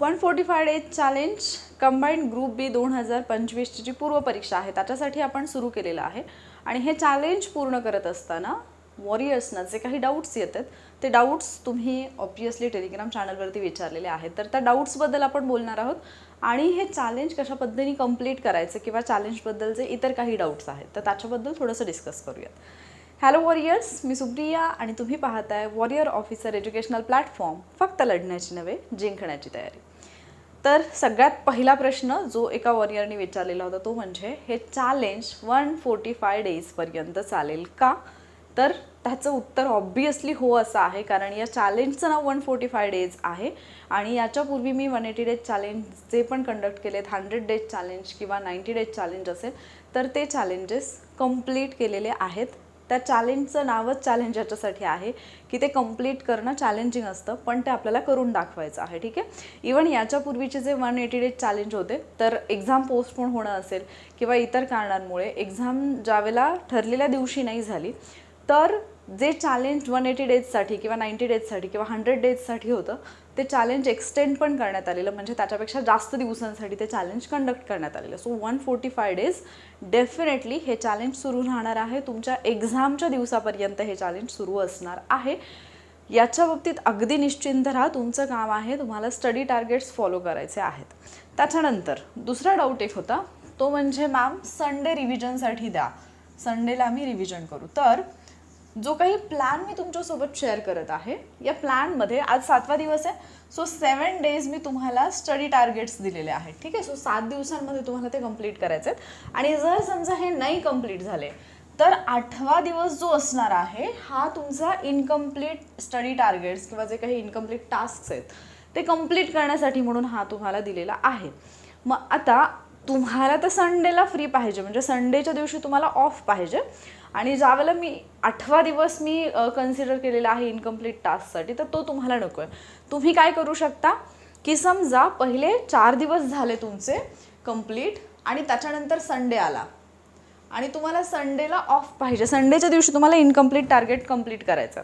One forty five days challenge combined group B दोन हजार पंचवीसची जी पूर्व परीक्षा आहे त्याच्यासाठी आपण सुरू केलेलं आहे. आणि हे चॅलेंज पूर्ण करत असताना वॉरियर्सना जे काही डाऊट्स येतात ते डाऊट्स तुम्ही ऑब्वियसली टेलिग्राम चॅनलवरती विचारलेले आहेत. तर त्या डाऊट्सबद्दल आपण बोलणार आहोत. आणि हे चॅलेंज कशा पद्धतीने कंप्लीट करायचं किंवा चॅलेंजबद्दल जे इतर काही डाऊट्स आहेत तर त्याच्याबद्दल थोडंसं डिस्कस करूयात. हॅलो वॉरियर्स मी सुप्रिया आणि तुम्ही पाहताय वॉरियर ऑफिसर एज्युकेशनल प्लॅटफॉर्म फक्त लढण्याची नव्हे जिंकण्याची तयारी. तर सगळ्यात पहिला प्रश्न जो एका वॉरियरने विचारलेला होता तो म्हणजे हे चॅलेंज वन फोर्टी फाय डेजपर्यंत चालेल का? तर त्याचं उत्तर ऑब्वियसली हो असं आहे कारण या चॅलेंजचं नाव वन फोर्टी फाय डेज आहे. आणि याच्यापूर्वी मी वन एटी डेज चॅलेंज जे पण कंडक्ट केलेत हंड्रेड डेज चॅलेंज किंवा नाईंटी डेज चॅलेंज असेल तर ते चॅलेंजेस कंप्लीट केलेले आहेत. त्या चॅलेंजचं नावच चॅलेंज याच्यासाठी आहे की ते कंप्लीट करणं चॅलेंजिंग असतं पण ते आपल्याला करून दाखवायचं आहे ठीक आहे? इवन याच्यापूर्वीचे जे वन एटी डेज चॅलेंज होते तर एक्झाम पोस्टपोन होणं असेल किंवा इतर कारणांमुळे एक्झाम ज्यावेळेला ठरलेल्या दिवशी नाही झाली तर जे चॅलेंज वन एटी डेजसाठी किंवा नाईंटी डेजसाठी किंवा हंड्रेड डेजसाठी होतं ते चॅलेंज एक्सटेंड पण करण्यात आलेलं म्हणजे त्याच्यापेक्षा जास्त दिवसांसाठी ते चॅलेंज कंडक्ट करण्यात आलेलं. So one forty five days definitely हे चॅलेंज सुरू राहणार आहे. तुमच्या एक्झामच्या दिवसापर्यंत हे चॅलेंज सुरू असणार आहे. याच्या बाबतीत अगदी निश्चिंत राहा. तुमचं काम आहे तुम्हाला स्टडी टार्गेट्स फॉलो करायचे आहेत. त्याच्यानंतर दुसरा डाऊट एक होता. तो म्हणजे मॅम संडे रिव्हिजनसाठी द्या. संडेला आम्ही रिव्हिजन करू. तर जो काही प्लॅन मी तुमच्यासोबत शेअर करत आहे या प्लॅनमध्ये आज सातवा दिवस आहे. सो सेवन डेज मी तुम्हाला स्टडी टार्गेट्स दिलेले आहेत. ठीक आहे? सो सात दिवसांमध्ये तुम्हाला ते कंप्लीट करायचे आहेत. आणि जर समजा हे नाही कंप्लीट झाले तर आठवा दिवस जो असणार आहे हा तुमचा इनकम्प्लीट स्टडी टार्गेट्स किंवा जे काही इनकम्प्लीट टास्क आहेत ते कंप्लीट करण्यासाठी म्हणून हा तुम्हाला दिलेला आहे. मग आता तुम्हाला तर संडेला फ्री पाहिजे. म्हणजे संडेच्या दिवशी तुम्हाला ऑफ पाहिजे. आणि ज्यावेळेला मी आठवा दिवस मी कन्सिडर केलेला आहे इनकम्प्लीट टास्कसाठी तर तो तुम्हाला नको आहे तुम्ही काय करू शकता की समजा पहिले चार दिवस झाले तुमचे कंप्लीट आणि त्याच्यानंतर संडे आला. आणि तुम्हाला संडेला ऑफ पाहिजे. संडेच्या दिवशी तुम्हाला इनकम्प्लीट टार्गेट कंप्लीट करायचं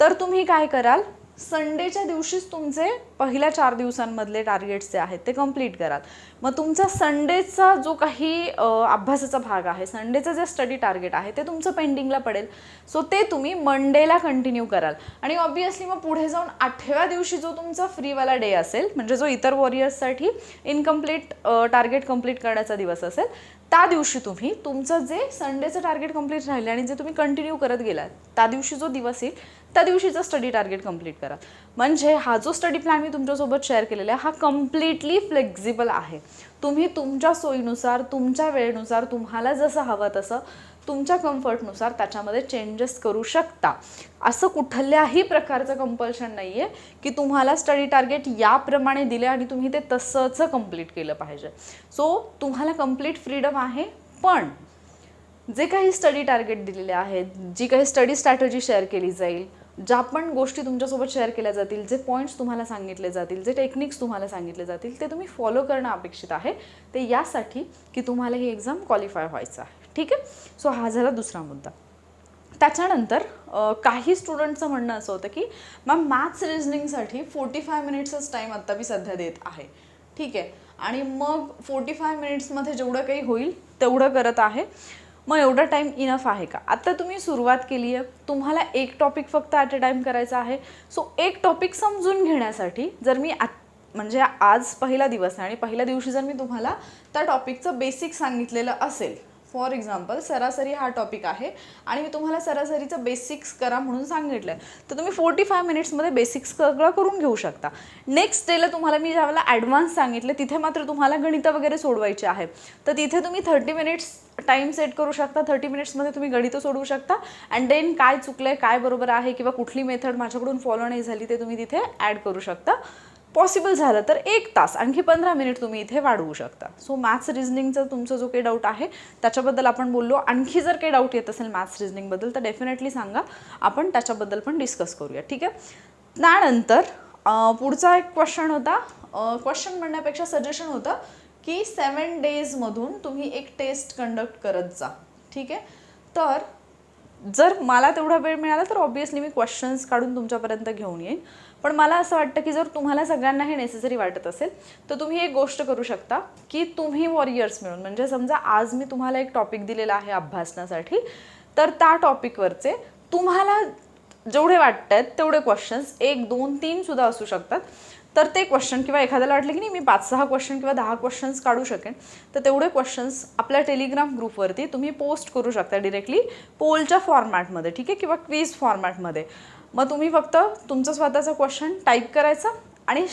तर तुम्ही काय कराल? संडेच्या दिवशीच तुमचे पहिल्या चार दिवसांमधले टार्गेट्स जे आहेत ते कंप्लीट कराल. मग तुमचा संडेचा जो काही अभ्यासाचा भाग आहे संडेचं जे स्टडी टार्गेट आहे ते तुमचं पेंडिंगला पडेल. सो ते तुम्ही मंडेला कंटिन्यू कराल. आणि ऑब्वियसली मग पुढे जाऊन आठव्या दिवशी जो तुमचा फ्रीवाला डे असेल म्हणजे जो इतर वॉरियर्ससाठी इनकम्प्लीट टार्गेट कंप्लीट करण्याचा दिवस असेल त्या दिवशी तुम्ही तुमचं जे संडेचं टार्गेट कंप्लीट राहिले आणि जे तुम्ही कंटिन्यू करत गेलात त्या दिवशी जो दिवस येईल त्या दिवशीचं स्टडी टार्गेट कंप्लीट करा. म्हणजे हा जो स्टडी प्लॅन मी तुमच्यासोबत शेअर केलेला आहे हा कम्प्लिटली फ्लेक्झिबल आहे. तुम्ही तुमच्या सोयीनुसार तुमच्या वेळेनुसार तुम्हाला जसं हवं तसं तुमच्या कम्फर्टनुसार त्याच्यामध्ये चेंजेस करू शकता. असं कुठल्याही प्रकारचं कंपल्शन नाही आहे की तुम्हाला स्टडी टार्गेट याप्रमाणे दिले आणि तुम्ही ते तसंच कंप्लीट केलं पाहिजे. सो तुम्हाला कंप्लीट फ्रीडम आहे पण जे काही स्टडी टार्गेट दिलेले आहेत जी काही स्टडी स्ट्रॅटजी शेअर केली जाईल ज्या पण गोष्टी तुमच्यासोबत शेअर केल्या जातील जे पॉईंट्स तुम्हाला सांगितले जातील जे टेक्निक्स तुम्हाला सांगितले जातील ते तुम्ही फॉलो करणं अपेक्षित आहे. ते यासाठी की तुम्हाला ही एक्झाम क्वालिफाय व्हायचं आहे. ठीक आहे? सो हा झाला दुसरा मुद्दा. त्याच्यानंतर काही स्टुडंटचं म्हणणं असं होतं की मॅम मॅथ्स रिझनिंगसाठी फोर्टी फाय मिनिट्सच टाईम आत्ता मी सध्या देत आहे. ठीक आहे? आणि मग फोर्टी फाय मिनिट्समध्ये जेवढं काही होईल तेवढं करत आहे. मग एवढा टाईम इनफ आहे का? आता तुम्ही सुरुवात केली आहे तुम्हाला एक टॉपिक फक्त ॲट अ टाईम करायचा आहे. सो एक टॉपिक समजून घेण्यासाठी जर मी आत म्हणजे आज पहिला दिवस आहे आणि पहिल्या दिवशी जर मी तुम्हाला त्या टॉपिकचं बेसिक सांगितलेलं असेल फॉर एक्झाम्पल सरासरी हा टॉपिक आहे आणि मी तुम्हाला सरासरीचं बेसिक्स करा म्हणून सांगितलं आहे तर तुम्ही फोर्टी फाय मिनिट्समध्ये बेसिक्स सगळं करून घेऊ शकता. नेक्स्ट डेला तुम्हाला मी ज्यावेळेला ॲडव्हान्स सांगितले तिथे मात्र तुम्हाला गणितं वगैरे सोडवायची आहे तर तिथे तुम्ही थर्टी मिनिट्स टाईम सेट करू शकता. थर्टी मिनिट्समध्ये तुम्ही गणितं सोडवू शकता. अँड देन काय चुकलं आहे काय बरोबर आहे किंवा कुठली मेथड माझ्याकडून फॉलो नाही झाली ते तुम्ही तिथे ॲड करू शकता. पॉसिबल झालं तर एक तास आणखी पंधरा मिनिट तुम्ही इथे वाढवू शकता. सो मॅथ्स रिझनिंगचा तुमचा जो काही डाऊट आहे त्याच्याबद्दल आपण बोललो. आणखी जर काही डाऊट येत असेल मॅथ्स रिझनिंगबद्दल तर डेफिनेटली सांगा. आपण त्याच्याबद्दल पण डिस्कस करूया ठीक आहे? त्यानंतर पुढचा एक क्वेश्चन होता. क्वेश्चन म्हणण्यापेक्षा सजेशन होतं की सेवन डेजमधून तुम्ही एक टेस्ट कंडक्ट करत जा ठीक आहे? तर जर मला तेवढा वेळ मिळाला तर ऑब्वियसली मी क्वेश्चन्स काढून तुमच्यापर्यंत घेऊन येईन. पण मला असं वाटतं की जर तुम्हाला सगळ्यांना हे नेसेसरी वाटत असेल तर तुम्ही एक गोष्ट करू शकता की तुम्ही वॉरियर्स मिळून म्हणजे समजा आज मी तुम्हाला एक टॉपिक दिलेला आहे अभ्यासनासाठी तर त्या टॉपिकवरचे तुम्हाला जेवढे वाटत आहेत तेवढे क्वेश्चन्स एक दोन तीन सुद्धा असू शकतात. तर ते क्वेश्चन किंवा एखाद्याला वाटलं की नाही मी पाच सहा क्वेश्चन किंवा दहा क्वेश्चन्स काढू शकेन तर तेवढे क्वेश्चन्स आपल्या टेलिग्राम ग्रुपवरती तुम्ही पोस्ट करू शकता डिरेक्टली पोलच्या फॉर्मॅटमध्ये ठीक आहे? किंवा क्वीज फॉर्मॅटमध्ये मग तुम्ही फक्त तुमचं स्वतःचं क्वेश्चन टाईप करायचं आणि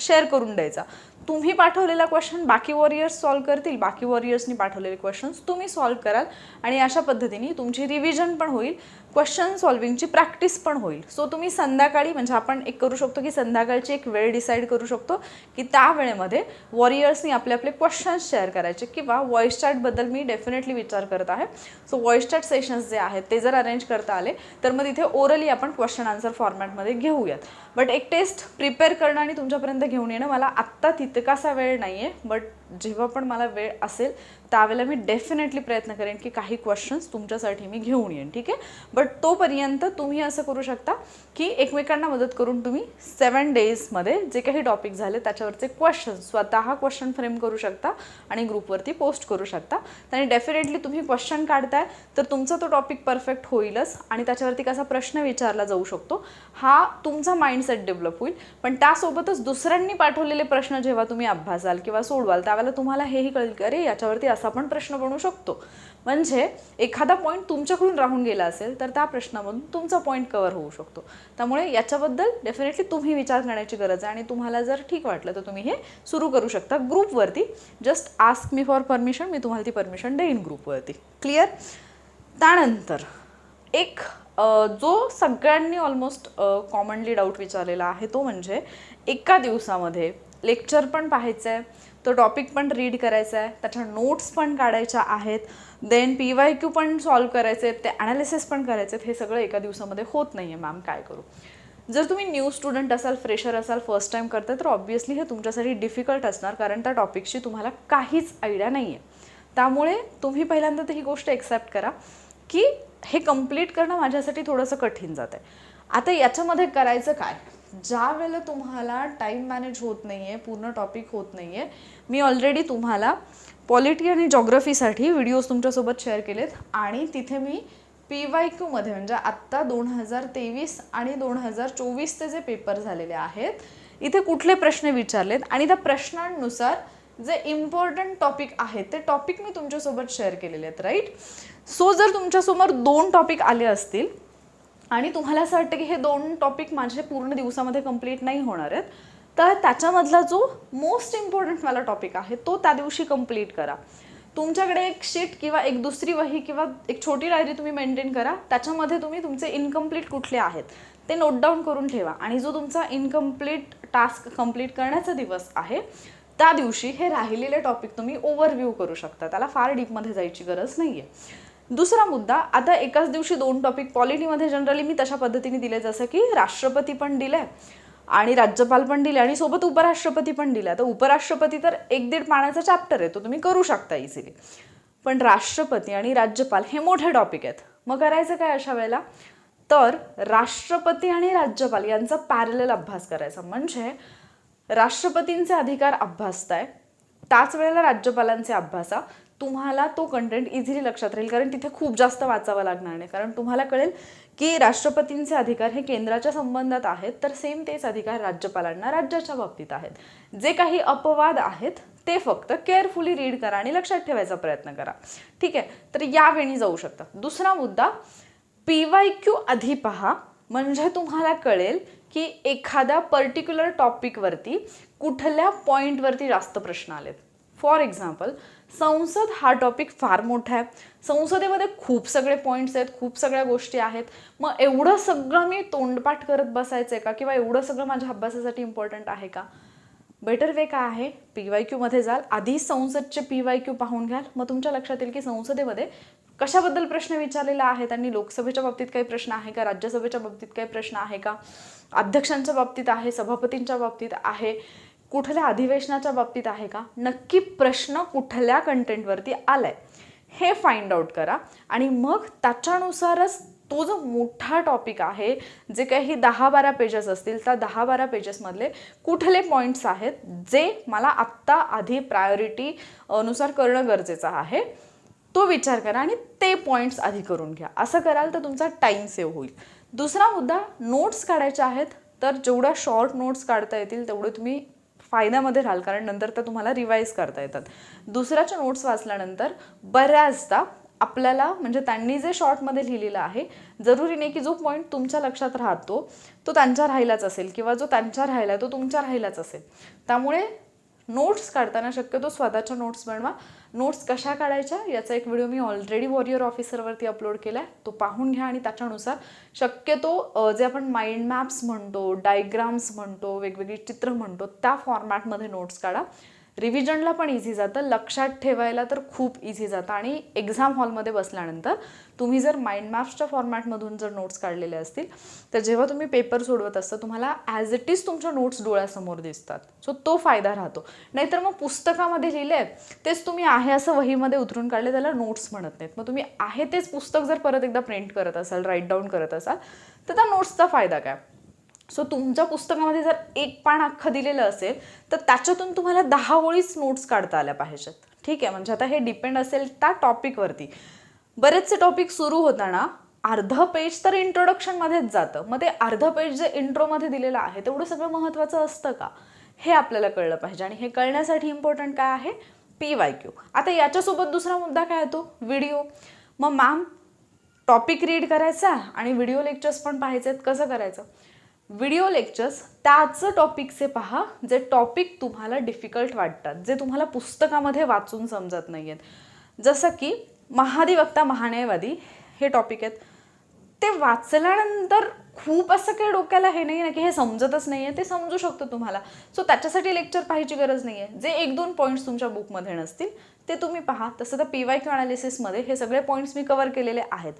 शेअर करून द्यायचा. तुम्ही पाठवलेला क्वेश्चन बाकी वॉरियर्स सॉल्व करतील बाकी वॉरियर्सनी पाठवलेले क्वेश्चन्स तुम्ही सॉल्व कराल आणि अशा पद्धतीने तुमची रिव्हिजन पण होईल. क्वेश्चन सॉल्विंगची प्रॅक्टिस पण होईल. सो तुम्ही संध्याकाळी म्हणजे आपण एक करू शकतो की संध्याकाळची एक वेळ डिसाईड करू शकतो की त्या वेळेमध्ये वॉरियर्सनी आपले आपले क्वेश्चन्स शेअर करायचे किंवा व्हॉइस चॅटबद्दल मी डेफिनेटली विचार करत आहे. सो व्हॉइस चॅट सेशन्स जे आहेत ते जर अरेंज करता आले तर मग तिथे ओरली आपण क्वेश्चन आन्सर फॉर्मॅटमध्ये घेऊयात. बट एक टेस्ट प्रिपेअर करणं आणि तुमच्यापर्यंत घेऊन येणं मला आत्ता तितकासा वेळ नाही आहे बट जेव्हा पण मला वेळ असेल त्यावेळेला मी डेफिनेटली प्रयत्न करेन की काही क्वेश्चन्स तुमच्यासाठी मी घेऊन येईन ठीक आहे? बट तोपर्यंत तुम्ही असं करू शकता की एकमेकांना मदत करून तुम्ही सेवन डेजमध्ये जे काही टॉपिक झाले त्याच्यावरचे क्वेश्चन स्वतः क्वेश्चन फ्रेम करू शकता आणि ग्रुपवरती पोस्ट करू शकता. आणि डेफिनेटली तुम्ही क्वेश्चन काढताय तर तुमचा तो टॉपिक परफेक्ट होईलच आणि त्याच्यावरती कसा प्रश्न विचारला जाऊ शकतो हा तुमचा माइंडसेट डेव्हलप होईल. पण त्यासोबतच दुसऱ्यांनी पाठवलेले प्रश्न जेव्हा तुम्ही अभ्यासाल किंवा सोडवाल त्यावेळेला तुम्हाला हेही कळेल की अरे याच्यावरती असा पण प्रश्न बनू शकतो. म्हणजे एखादा पॉईंट तुमच्याकडून राहून गेला असेल तर त्या प्रश्नामधून तुमचा पॉईंट कव्हर होऊ शकतो. त्यामुळे याच्याबद्दल डेफिनेटली तुम्ही विचार करण्याची गरज आहे आणि तुम्हाला जर ठीक वाटलं तर तुम्ही हे सुरू करू शकता ग्रुपवरती just ask me for permission मी तुम्हाला ती परमिशन देईन ग्रुपवरती क्लिअर त्यानंतर एक जो सगळ्यांनी ऑलमोस्ट कॉमनली डाऊट विचारलेला आहे तो म्हणजे एका दिवसामध्ये लेक्चर पण पाहायचं आहे तो टॉपिक पण रीड करायचा आहे. त्याच्या नोट्स पण काढायच्या आहेत. देन पी वाय क्यू पण सॉल्व करायचे आहेत. ते ॲनालिसिस पण करायचे आहेत. हे सगळं एका दिवसामध्ये होत नाही आहे मॅम काय करू? जर तुम्ही न्यू स्टुडंट असाल फ्रेशर असाल फर्स्ट टाईम करताय तर ऑब्व्हियसली हे तुमच्यासाठी डिफिकल्ट असणार. कारण त्या टॉपिकची तुम्हाला काहीच आयडिया नाही आहे त्यामुळे तुम्ही पहिल्यांदा तर ही गोष्ट एक्सेप्ट करा की हे कंप्लीट करणं माझ्यासाठी थोडंसं कठीण जात आहे आता याच्यामध्ये करायचं काय? ज्या वेळेला तुम्हाला टाईम मॅनेज होत नाही आहे पूर्ण टॉपिक होत नाही आहे मी ऑलरेडी तुम्हाला पॉलिटी आणि जॉग्रफीसाठी व्हिडिओज तुमच्यासोबत शेअर केलेत. आणि तिथे मी पी वाय क्यूमध्ये म्हणजे आत्ता दोन हजार तेवीस आणि दोन हजार चोवीसचे जे पेपर झालेले आहेत इथे कुठले प्रश्न विचारलेत? आणि त्या प्रश्नांनुसार जे इम्पॉर्टंट टॉपिक आहेत ते टॉपिक मी तुमच्यासोबत शेअर केलेले आहेत राईट सो जर तुमच्यासमोर दोन टॉपिक आले असतील आणि तुम्हाला असं वाटतं की हे दोन टॉपिक माझे पूर्ण दिवसामध्ये कंप्लीट नाही होणार आहेत तर त्याच्यामधला जो मोस्ट इम्पॉर्टंट मला टॉपिक आहे तो त्या दिवशी कंप्लीट करा. तुमच्याकडे एक शीट किंवा एक दुसरी वही किंवा एक छोटी डायरी तुम्ही मेंटेन करा त्याच्यामध्ये तुम्ही तुमचे इनकम्प्लीट कुठले आहेत ते नोट डाऊन करून ठेवा. आणि जो तुमचा इनकम्प्लीट टास्क कंप्लीट करण्याचा दिवस आहे त्या दिवशी हे राहिलेले टॉपिक तुम्ही ओव्हरव्ह्यू करू शकता. त्याला फार डीपमध्ये जायची गरज नाही आहे दुसरा मुद्दा आता एकाच दिवशी दोन टॉपिक पॉलिटीमध्ये जनरली मी तशा पद्धतीने दिले जसं की राष्ट्रपती पण दिले आणि राज्यपाल पण दिले आणि सोबत उपराष्ट्रपती पण दिला तर उपराष्ट्रपती तर एक दीड पाण्याचा चॅप्टर आहे तो तुम्ही करू शकता इझिली पण राष्ट्रपती आणि राज्यपाल हे मोठे टॉपिक आहेत. मग करायचं काय अशा वेळेला? तर राष्ट्रपती आणि राज्यपाल यांचा पॅरल अभ्यास करायचा. म्हणजे राष्ट्रपतींचे अधिकार अभ्यासताय त्याच वेळेला राज्यपालांचे अभ्यासा. तुम्हाला तो कंटेंट इझिली लक्षात राहील कारण तिथे खूप जास्त वाचावं लागणार नाही. कारण तुम्हाला कळेल की राष्ट्रपतींचे अधिकार हे केंद्राच्या संबंधात आहेत तर सेम तेच अधिकार राज्यपालांना राज्याच्या बाबतीत आहेत. जे काही अपवाद आहेत ते फक्त केअरफुली रीड करा आणि लक्षात ठेवायचा प्रयत्न करा. ठीक आहे? तर यावेळी जाऊ शकता. दुसरा मुद्दा पी वाय क्यू आधी पहा. म्हणजे तुम्हाला कळेल की एखाद्या पर्टिक्युलर टॉपिकवरती कुठल्या पॉईंटवरती जास्त प्रश्न आलेत. फॉर एक्झाम्पल संसद हा टॉपिक फार मोठा आहे. संसदेमध्ये खूप सगळे पॉईंट्स आहेत खूप सगळ्या गोष्टी आहेत. मग एवढं सगळं मी तोंडपाठ करत बसायचं आहे का? किंवा एवढं सगळं माझ्या अभ्यासासाठी इम्पॉर्टंट आहे का? बेटर वे काय आहे? पी वाय क्यूमध्ये जाल. आधी संसदचे पी वाय क्यू पाहून घ्याल. मग तुमच्या लक्षात येईल की संसदेमध्ये कशाबद्दल प्रश्न विचारलेला आहे? त्यांनी लोकसभेच्या बाबतीत काही प्रश्न आहे का? राज्यसभेच्या बाबतीत काही प्रश्न आहे का? अध्यक्षांच्या बाबतीत आहे सभापतींच्या बाबतीत आहे. कुठल्या अधिवेशनाच्या बाबतीत आहे का? नक्की प्रश्न कुठल्या कंटेंटवरती आलाय? हे फाइंड आउट करा. आणि मग त्याच्यानुसारच तो जो मोठा टॉपिक आहे जे काही दहा बारा पेजेस असतील त्या दहा बारा पेजेसमधले कुठले पॉईंट्स आहेत जे मला आत्ता आधी प्रायोरिटी नुसार करणं गरजेचं आहे तो विचार करा आणि ते पॉईंट्स आधी करून घ्या. असं कराल तर तुमचा टाईम सेव्ह होईल. दुसरा मुद्दा नोट्स काढायच्या आहेत तर जेवढ्या शॉर्ट नोट्स काढता येतील तेवढे तुम्ही फायद्यामध्ये राहाल कारण नंतर त्या तुम्हाला रिवाईज करता येतात. दुसऱ्याच्या नोट्स वाचल्यानंतर बऱ्याचदा आपल्याला म्हणजे त्यांनी जे शॉर्टमध्ये लिहिलेलं आहे जरुरी नाही की जो पॉईंट तुमच्या लक्षात राहतो तो त्यांच्या राहिलाच असेल किंवा जो त्यांच्या राहिला तो तुमच्या राहिलाच असेल. त्यामुळे नोट्स काढताना शक्यतो स्वतःच्या नोट्स बनवा. नोट्स कशा काढायच्या याचा एक व्हिडिओ मी ऑलरेडी वॉरियर ऑफिसरवरती अपलोड केला आहे तो पाहून घ्या आणि त्याच्यानुसार शक्यतो जे आपण माइंड मॅप्स म्हणतो डायग्राम्स म्हणतो वेगवेगळी चित्र म्हणतो त्या फॉर्मॅटमध्ये नोट्स काढा. रिव्हिजनला पण इझी जातं. लक्षात ठेवायला तर खूप इझी जातं. आणि एक्झाम हॉलमध्ये बसल्यानंतर तुम्ही जर माइंड मॅप्सच्या फॉर्मॅटमधून जर नोट्स काढलेले असतील तर जेव्हा तुम्ही पेपर सोडवत असता तुम्हाला ॲज इट इज तुमच्या नोट्स डोळ्यासमोर दिसतात. सो तो फायदा राहतो. नाहीतर मग पुस्तकामध्ये लिहिले तेच तुम्ही आहे असं वहीमध्ये उतरून काढले त्याला नोट्स म्हणत नाहीत. मग तुम्ही आहे तेच पुस्तक जर परत एकदा प्रिंट करत असाल राईट डाऊन करत असाल तर त्या नोट्सचा फायदा काय? सो तुमच्या पुस्तकामध्ये जर एक पान अख्खं दिलेलं असेल तर त्याच्यातून तुम्हाला दहा ओळीच नोट्स काढता आल्या पाहिजेत. ठीक आहे? म्हणजे आता हे डिपेंड असेल त्या टॉपिकवरती बरेचसे टॉपिक सुरू होताना अर्ध पेज तर इंट्रोडक्शनमध्येच जातं. मग ते अर्ध पेज जे इंट्रोमध्ये दिलेलं आहे तेवढं सगळं महत्त्वाचं असतं का? हे आपल्याला कळलं पाहिजे. आणि हे कळण्यासाठी इम्पॉर्टंट काय आहे? पी वाय क्यू आता याच्यासोबत दुसरा मुद्दा काय येतो? व्हिडिओ मग मॅम टॉपिक रीड करायचा आणि व्हिडिओ लेक्चर्स पण पाहायचे आहेत कसं करायचं? व्हिडिओ लेक्चर्स त्याच टॉपिकचे पहा जे टॉपिक तुम्हाला डिफिकल्ट वाटतात जे तुम्हाला पुस्तकामध्ये वाचून समजत नाही आहेत जसं की महाधिवक्ता महान्यायवादी हे टॉपिक आहेत. ते वाचल्यानंतर खूप असं काही डोक्याला हे नाही ना की हे समजतच नाही आहे ते समजू शकतं तुम्हाला. सो त्याच्यासाठी लेक्चर पाहायची गरज नाही आहे जे एक दोन पॉईंट्स तुमच्या बुकमध्ये नसतील ते तुम्ही पहा. तसं तर पी वाय क्यू अनालिसिसमध्ये हे सगळे पॉईंट्स मी कवर केलेले आहेत.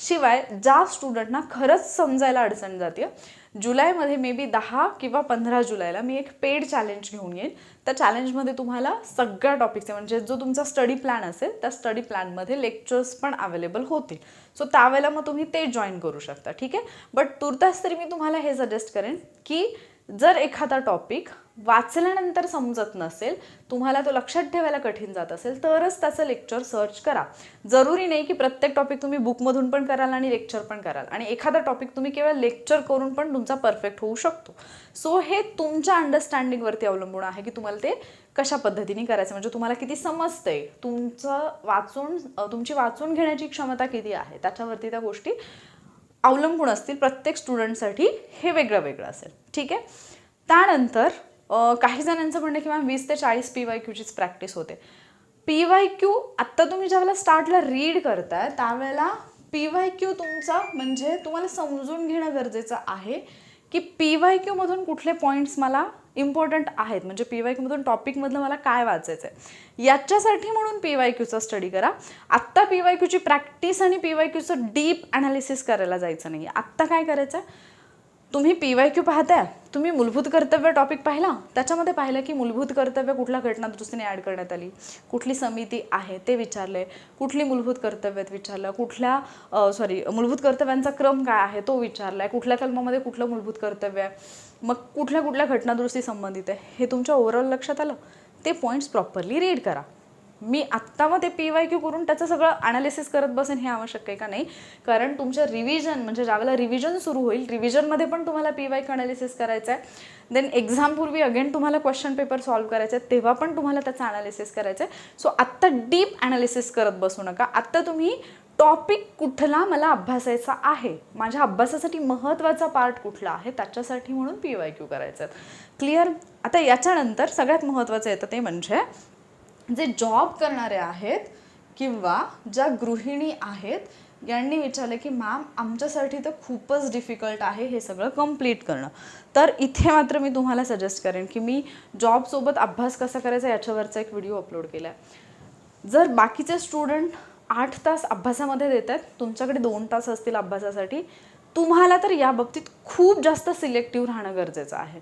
शिवाय ज्या स्टुडंटना खरंच समजायला अडचण जाते जुलैमध्ये मे बी दहा किंवा पंधरा जुलैला मी एक पेड चॅलेंज घेऊन येईन त्या चॅलेंजमध्ये तुम्हाला सगळ्या टॉपिकचे म्हणजे जो तुमचा स्टडी प्लॅन असेल त्या स्टडी प्लॅनमध्ये लेक्चर्स पण अवेलेबल होतील. सो त्यावेळेला मग तुम्ही ते जॉईन करू शकता. ठीक आहे? बट तुर्तास तरी मी तुम्हाला हे सजेस्ट करेन की जर एखादा टॉपिक वाचल्यानंतर समजत नसेल तुम्हाला तो लक्षात ठेवायला कठीण जात असेल तरच त्याचं लेक्चर सर्च करा. जरुरी नाही की प्रत्येक टॉपिक तुम्ही बुकमधून पण कराल आणि लेक्चर पण कराल. आणि एखादा टॉपिक तुम्ही केवळ लेक्चर करून पण तुमचा परफेक्ट होऊ शकतो. सो हे तुमच्या अंडरस्टँडिंगवरती अवलंबून आहे की तुम्हाला ते कशा पद्धतीने करायचं. म्हणजे तुम्हाला किती समजतंय तुमचं वाचून तुमची वाचून घेण्याची क्षमता किती आहे त्याच्यावरती त्या गोष्टी अवलंबून असतील प्रत्येक स्टुडंटसाठी हे वेगळं वेगळं असेल. ठीक आहे? त्यानंतर काही जणांचं म्हणणं की मॅम वीस ते चाळीस पी वाय क्यूचीच प्रॅक्टिस होते. पी वाय क्यू आत्ता तुम्ही ज्यावेळेला स्टार्टला रीड करताय त्यावेळेला पी वाय क्यू तुमचा म्हणजे तुम्हाला समजून घेणं गरजेचं आहे की पी वाय क्यूमधून कुठले पॉईंट्स मला इम्पॉर्टंट आहेत. म्हणजे पी वाय क्यूमधून टॉपिकमधलं मला काय वाचायचं आहे याच्यासाठी म्हणून पी वाय क्यूचा स्टडी करा. आत्ता पी वाय क्यूची प्रॅक्टिस आणि पी वाय क्यूचं डीप ॲनालिसिस करायला जायचं नाही आत्ता काय करायचं आहे तुम्ही पी वाय क्यू पाहताय? तुम्ही मूलभूत कर्तव्य टॉपिक पाहिला? त्याच्यामध्ये पाहिलं की मूलभूत कर्तव्य कुठल्या घटना ॲड करण्यात आली? कुठली समिती आहे ते विचारले कुठली मूलभूत कर्तव्यात विचारलं? कुठल्या सॉरी मूलभूत कर्तव्यांचा क्रम काय आहे तो विचारला आहे कुठल्या कलमामध्ये कुठलं मूलभूत कर्तव्य आहे? मग कुठल्या कुठल्या घटनादुरुस्ती संबंधित आहे? हे तुमच्या ओव्हरऑल लक्षात आलं? ते पॉईंट्स प्रॉपरली रीड करा. मी आत्ता मग ते पी वाय क्यू करून त्याचं सगळं अनालिसिस करत बसेन हे आवश्यक आहे का नाही? कारण तुमच्या रिव्हिजन म्हणजे ज्यावेळेला रिव्हिजन सुरू होईल रिव्हिजनमध्ये पण तुम्हाला पी वाय क्यू अनालिसिस करायचं आहे देन एक्झामपूर्वी अगेन तुम्हाला क्वेश्चन पेपर सॉल्व्ह करायचे आहे तेव्हा पण तुम्हाला त्याचं अनालिसिस करायचं आहे सो आत्ता डीप अनालिसिस करत बसू नका. आत्ता तुम्ही टॉपिक कुठला मला अभ्यासायचा आहे? माझ्या अभ्यासासाठी महत्त्वाचा पार्ट कुठला आहे? त्याच्यासाठी म्हणून पी वाय क्यू करायचं क्लिअर आता याच्यानंतर सगळ्यात महत्त्वाचं येतं ते म्हणजे जे जॉब करणारे आहेत किंवा ज्या गृहिणी आहेत यांनी विचारलं की मॅम आमच्यासाठी तर खूपच डिफिकल्ट आहे हे सगळं कंप्लीट करणं. तर इथे मात्र मी तुम्हाला सजेस्ट करेन की मी जॉबसोबत अभ्यास कसा करायचा याच्यावरचा एक व्हिडिओ अपलोड केला आहे जर बाकीचे स्टुडंट आठ तास अभ्यासामध्ये देत आहेत तुमच्याकडे दोन तास असतील अभ्यासासाठी तुम्हाला तर या बाबतीत खूप जास्त सिलेक्टिव्ह राहणं गरजेचं आहे.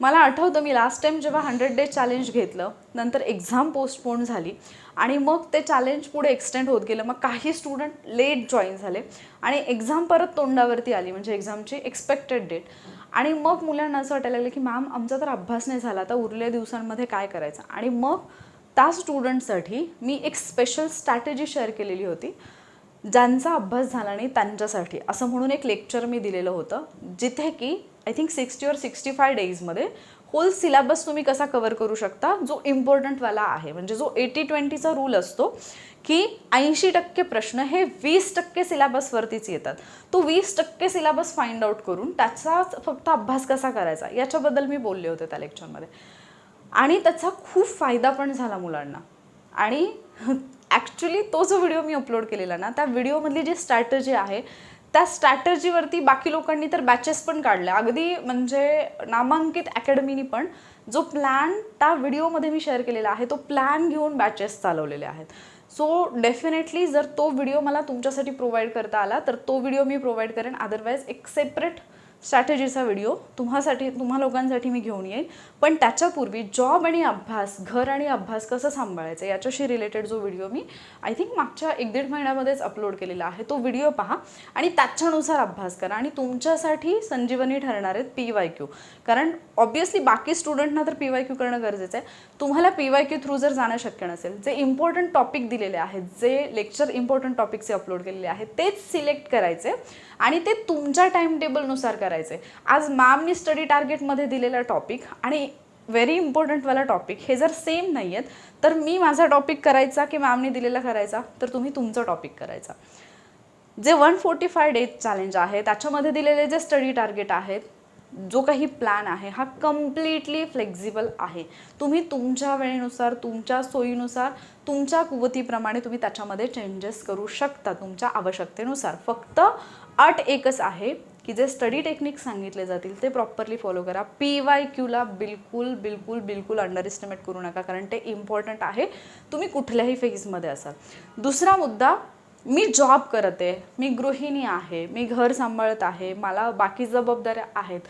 मला आठवतं मी लास्ट टाइम जेव्हा हंड्रेड डे चॅलेंज घेतलं नंतर एक्झाम पोस्टपोन झाली आणि मग ते चॅलेंज पुढे एक्सटेंड होत गेलं. मग काही स्टुडंट लेट जॉईन झाले आणि एक्झाम परत तोंडावरती आली म्हणजे एक्झामची एक्सपेक्टेड डेट आणि मग मुलांना असं वाटायला लागलं की मॅम आमचा तर अभ्यास नाही झाला आता उरलेल्या दिवसांमध्ये काय करायचं? आणि मग त्या स्टुडंटसाठी मी एक स्पेशल स्ट्रॅटेजी शेअर केलेली होती ज्यांचा अभ्यास झाला नाही त्यांच्यासाठी असं म्हणून एक लेक्चर मी दिलेलं होतं जिथे की I think sixty or sixty five डेजमध्ये whole syllabus तुम्ही कसा कवर करू शकता? जो इम्पॉर्टंटवाला आहे म्हणजे जो एटी ट्वेंटीचा रूल असतो की ऐंशी टक्के प्रश्न हे वीस टक्के सिलेबसवरतीच येतात. तो वीस टक्के सिलेबस फाइंड आउट करून त्याचाच फक्त अभ्यास कसा करायचा? याच्याबद्दल मी बोलले होते त्या लेक्चरमध्ये आणि त्याचा खूप फायदा पण झाला मुलांना. आणि ॲक्च्युली तो जो व्हिडिओ मी अपलोड केलेला ना त्या व्हिडिओमधली जी स्ट्रॅटजी आहे त्या स्ट्रॅटर्जीवरती बाकी लोकांनी तर बॅचेस पण काढल्या. अगदी म्हणजे नामांकित अकॅडमीनी पण जो प्लॅन त्या व्हिडिओमध्ये मी शेअर केलेला आहे तो प्लॅन घेऊन बॅचेस चालवलेले आहेत. सो डेफिनेटली जर तो व्हिडिओ मला तुमच्यासाठी प्रोव्हाइड करता आला तर तो व्हिडिओ मी प्रोव्हाइड करेन. अदरवाईज एक सेपरेट स्ट्रॅटेजीचा व्हिडिओ तुम्हासाठी तुम्हा लोकांसाठी मी घेऊन येईन पण त्याच्यापूर्वी जॉब आणि अभ्यास घर आणि अभ्यास कसं सांभाळायचं याच्याशी रिलेटेड जो व्हिडिओ मी आय थिंक मागच्या एक दीड महिन्यामध्येच अपलोड केलेला आहे. तो व्हिडिओ पहा आणि त्याच्यानुसार अभ्यास करा आणि तुमच्यासाठी संजीवनी ठरणार आहेत पी वाय क्यू कारण ऑब्वियसली बाकी स्टुडंटना तर पी वाय क्यू करणं गरजेचं आहे. तुम्हाला पी वाय क्यू थ्रू जर जाणं शक्य नसेल जे इम्पॉर्टंट टॉपिक दिलेले आहेत जे लेक्चर इम्पॉर्टंट टॉपिकचे अपलोड केलेले आहेत तेच सिलेक्ट करायचे आणि ते तुमच्या टाइम टेबलनुसार करायचे. आज मॅमनी स्टडी टार्गेटमध्ये दिलेला टॉपिक आणि व्हेरी इम्पॉर्टंटवाला टॉपिक हे जर सेम नाही आहेत तर मी माझा टॉपिक करायचा की मॅमनी दिलेला करायचा? तर तुम्ही तुमचा टॉपिक करायचा. जे one forty five days challenge आहे त्याच्यामध्ये दिलेले जे स्टडी टार्गेट आहेत जो काही प्लॅन आहे हा कम्प्लिटली फ्लेक्झिबल आहे. तुम्ही तुमच्या वेळेनुसार तुमच्या सोयीनुसार तुमच्या कुवतीप्रमाणे तुम्ही त्याच्यामध्ये चेंजेस करू शकता तुमच्या आवश्यकतेनुसार. फक्त अट एकच आहे की जे स्टडी टेक्निक सांगितले जातील ते प्रॉपरली फॉलो करा. पी वाय क्यूला बिलकुल बिलकुल बिलकुल अंडर एस्टिमेट करू नका कारण ते इम्पॉर्टंट आहे. तुम्ही कुठल्याही फेजमध्ये असाल. दुसरा मुद्दा मी जॉब करत आहे मी गृहिणी आहे मी घर सांभाळत आहे मला बाकी जबाबदाऱ्या आहेत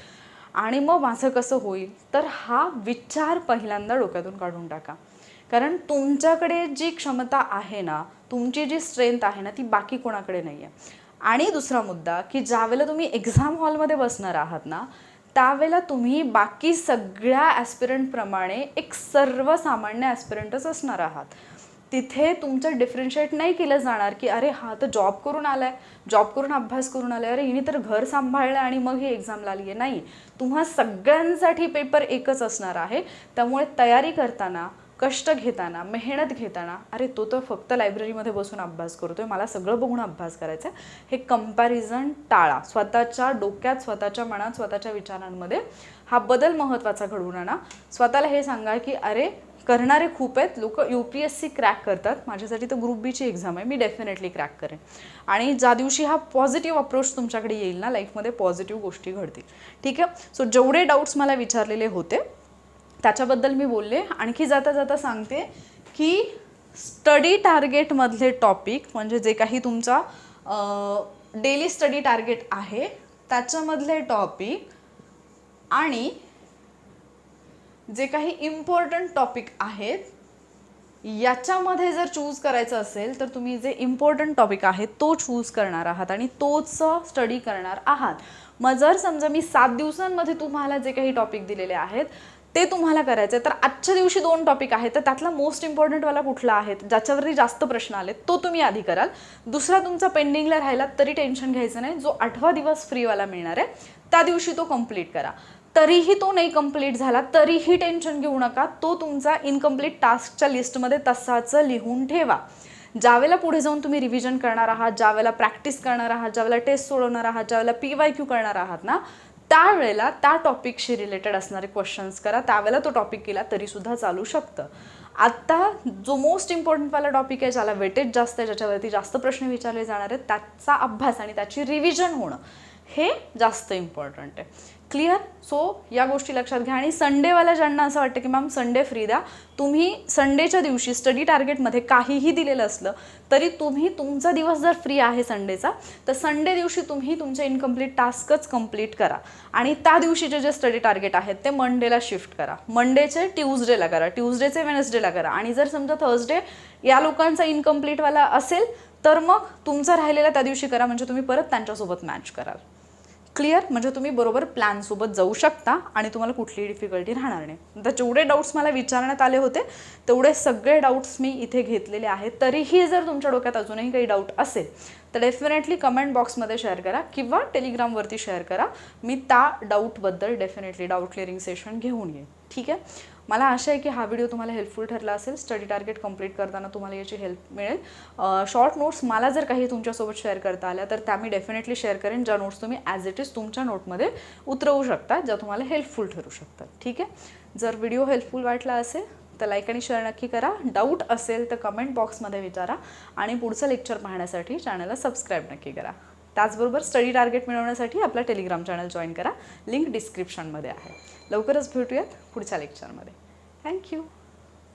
आणि मग माझं कसं होईल? तर हा विचार पहिल्यांदा डोक्यातून काढून टाका. कारण तुमच्याकडे जी क्षमता आहे ना तुमची जी स्ट्रेंथ आहे ना ती बाकी कोणाकडे नाही आहे आणि दुसरा मुद्दा की ज्यावेळेला तुम्ही एक्झाम हॉलमध्ये बसणार आहात ना त्यावेळेला तुम्ही बाकी सगळ्या ॲस्पिरंटप्रमाणे एक सर्वसामान्य ॲस्पिरंटच असणार आहात. तिथे तुमचं डिफरन्शिएट नाही केलं जाणार की अरे हा तर जॉब करून आलाय जॉब करून अभ्यास करून आलाय अरे हिने तर घर सांभाळलं आणि मग ही एक्झामला आली आहे नाही. तुम्हा सगळ्यांसाठी पेपर एकच असणार आहे. त्यामुळे तयारी करताना कष्ट घेताना मेहनत घेताना अरे तो तर फक्त लायब्ररीमध्ये बसून अभ्यास करतो आहे मला सगळं बघून अभ्यास करायचा आहे हे कंपॅरिझन टाळा. स्वतःच्या डोक्यात स्वतःच्या मनात स्वतःच्या विचारांमध्ये हा बदल महत्त्वाचा घडवून आणा. स्वतःला हे सांगा की अरे करणारे खूप आहेत लोक U P S C crack करतात माझ्यासाठी तर ग्रुप बीची एक्झाम आहे मी डेफिनेटली क्रॅक करेन. आणि ज्या दिवशी हा पॉझिटिव्ह अप्रोच तुमच्याकडे येईल ना लाईफमध्ये पॉझिटिव्ह गोष्टी घडतील. ठीक आहे? सो जेवढे डाऊट्स मला विचारलेले होते त्याच्याबद्दल मी बोलले. आणखी जाता जाता सांगते की स्टडी टार्गेटमधले टॉपिक म्हणजे जे काही तुमचा डेली स्टडी टार्गेट आहे त्याच्यामधले टॉपिक आणि जे काही इम्पॉर्टंट टॉपिक आहेत याच्यामध्ये जर चूज करायचं असेल तर तुम्ही जे इम्पॉर्टंट टॉपिक आहे तो चूज करणार आहात आणि तोच स्टडी करणार आहात. मग जर समजा मी सात दिवसांमध्ये तुम्हाला जे काही टॉपिक दिलेले आहेत ते तुम्हाला करायचं आहे तर आजच्या दिवशी दोन टॉपिक आहेत. तर त्यातला मोस्ट इम्पॉर्टंटवाला कुठला आहे? ज्याच्यावरती जास्त प्रश्न आले तो तुम्ही आधी कराल. दुसरा तुमचा पेंडिंगला राहिला तरी टेन्शन घ्यायचं नाही. जो आठवा दिवस फ्रीवाला मिळणार आहे त्या दिवशी तो कंप्लीट करा. तरीही तो नाही कंप्लीट झाला तरीही टेन्शन घेऊ नका. तो तुमचा इनकम्प्लीट टास्कच्या लिस्टमध्ये तसाच लिहून ठेवा. ज्यावेळेला पुढे जाऊन तुम्ही रिव्हिजन करणार आहात ज्यावेळेला प्रॅक्टिस करणार आहात ज्यावेळेला टेस्ट सोडवणार आहात ज्यावेळेला पी वाय क्यू करणार आहात ना त्यावेळेला त्या टॉपिकशी रिलेटेड असणारे क्वेश्चन्स करा. त्यावेळेला तो टॉपिक केला तरीसुद्धा चालू शकतं. आत्ता जो मोस्ट इम्पॉर्टंटवाला टॉपिक आहे ज्याला वेटेज जास्त आहे ज्याच्यावरती जास्त प्रश्न विचारले जाणार आहेत त्याचा अभ्यास आणि त्याची रिव्हिजन होणं हे जास्त इम्पॉर्टंट आहे. क्लिअर सो या गोष्टी लक्षात घ्या. आणि संडेवाल्या ज्यांना असं वाटतं की मॅम संडे फ्री द्या. तुम्ही संडेच्या दिवशी स्टडी टार्गेटमध्ये काहीही दिलेलं असलं तरी तुम्ही तुमचा दिवस जर फ्री आहे संडेचा तर संडे दिवशी तुम्ही तुमचे इनकम्प्लीट टास्कच कंप्लीट करा. आणि त्या दिवशीचे जे स्टडी टार्गेट आहेत ते मंडेला शिफ्ट करा. मंडेचे ट्यूजडेला करा. ट्यूजडेचे वेनसडेला करा. आणि जर समजा थर्सडे या लोकांचा इनकम्प्लीटवाला असेल तर मग तुमचा राहिलेला त्या दिवशी करा. म्हणजे तुम्ही परत त्यांच्यासोबत मॅच कराल. क्लिअर? म्हणजे तुम्ही बरोबर प्लॅनसोबत जाऊ शकता आणि तुम्हाला कुठलीही डिफिकल्टी राहणार नाही. तर जेवढे डाऊट्स मला विचारण्यात आले होते तेवढे सगळे डाऊट्स मी इथे घेतलेले आहेत. तरीही जर तुमच्या डोक्यात अजूनही काही डाऊट असेल तर डेफिनेटली कमेंट बॉक्समध्ये शेअर करा किंवा टेलिग्रामवरती शेअर करा. मी त्या डाऊटबद्दल डेफिनेटली डाऊट क्लिअरिंग सेशन घेऊन येईन. ठीक आहे? मला आशा आहे की हा व्हिडिओ तुम्हाला हेल्पफुल ठरला असेल. स्टडी टार्गेट कंप्लीट करताना तुम्हाला याची हेल्प मिळेल. शॉर्ट नोट्स मला जर काही तुमच्यासोबत शेअर करता आल्या तर त्या मी डेफिनेटली शेअर करेन. ज्या नोट्स तुम्ही ॲज इट इज तुमच्या नोटमध्ये उतरवू शकता ज्या तुम्हाला हेल्पफुल ठरू शकतात. ठीक आहे? जर व्हिडिओ हेल्पफुल वाटला असेल तर लाईक आणि शेअर नक्की करा. डाऊट असेल तर कमेंट बॉक्समध्ये विचारा. आणि पुढचं लेक्चर पाहण्यासाठी चॅनलला सबस्क्राईब नक्की करा. त्याचबरोबर स्टडी टार्गेट मिळवण्यासाठी आपला टेलिग्राम चॅनल जॉईन करा. लिंक डिस्क्रिप्शनमध्ये आहे. लवकरच भेटूयात पुढच्या लेक्चरमध्ये थँक्यू